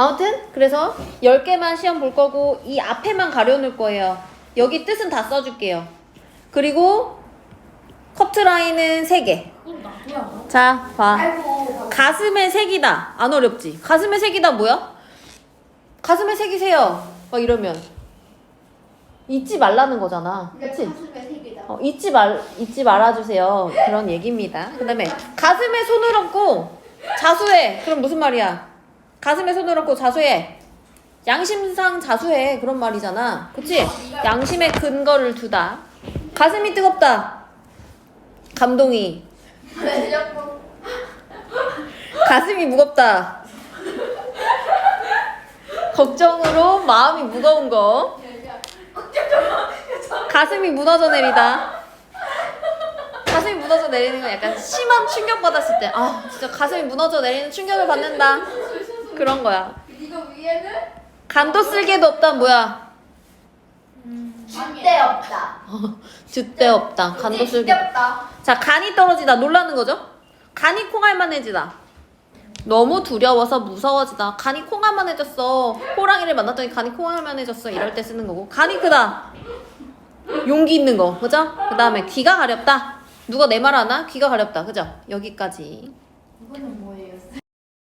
아무튼 그래서 10개만 시험 볼 거고 이 앞에만 가려놓을 거예요. 여기 뜻은 다 써줄게요. 그리고 커트 라인은 3개. 그럼 나도야. 자, 봐. 가슴의 색이다. 안 어렵지? 가슴의 색이다 뭐야? 가슴의 색이세요. 막 이러면 잊지 말라는 거잖아. 그치? 가슴에 색이다. 어, 잊지 말 잊지 말아주세요. 그런 얘기입니다. 그다음에 가슴에 손을 얹고 자수해. 그럼 무슨 말이야? 가슴에 손을 얹고 자수해. 양심상 자수해. 그런 말이잖아. 그치? 양심에 근거를 두다. 가슴이 뜨겁다. 감동이. 가슴이 무겁다. 걱정으로 마음이 무거운 거. 가슴이 무너져 내리다. 가슴이 무너져 내리는 건 약간 심한 충격 받았을 때, 아, 진짜 가슴이 무너져 내리는 충격을 받는다. 그런 거야. 이거 위에는 간도 쓸개도 없다, 뭐야? 쥐대 없다. 줏대 없다. 간도 쓸개. 없다. 자, 간이 떨어지다. 놀라는 거죠? 간이 콩알만해지다. 너무 두려워서 무서워지다. 간이 콩알만해졌어. 호랑이를 만났더니 간이 콩알만해졌어. 이럴 때 쓰는 거고. 간이 크다. 용기 있는 거. 그죠? 그 다음에 귀가 가렵다. 누가 내 말 하나? 귀가 가렵다. 그죠? 여기까지. 이거는 뭐